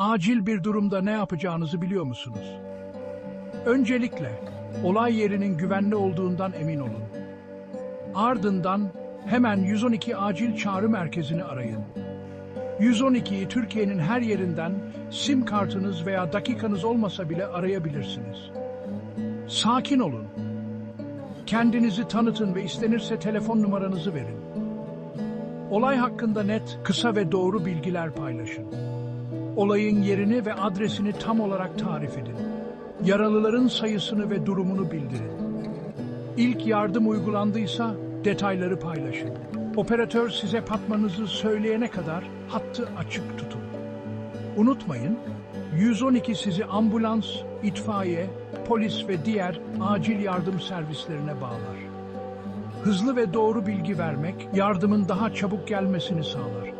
Acil bir durumda ne yapacağınızı biliyor musunuz? Öncelikle olay yerinin güvenli olduğundan emin olun. Ardından hemen 112 acil çağrı merkezini arayın. 112'yi Türkiye'nin her yerinden sim kartınız veya dakikanız olmasa bile arayabilirsiniz. Sakin olun. Kendinizi tanıtın ve istenirse telefon numaranızı verin. Olay hakkında net, kısa ve doğru bilgiler paylaşın. Olayın yerini ve adresini tam olarak tarif edin. Yaralıların sayısını ve durumunu bildirin. İlk yardım uygulandıysa detayları paylaşın. Operatör size patmanızı söyleyene kadar hattı açık tutun. Unutmayın, 112 sizi ambulans, itfaiye, polis ve diğer acil yardım servislerine bağlar. Hızlı ve doğru bilgi vermek yardımın daha çabuk gelmesini sağlar.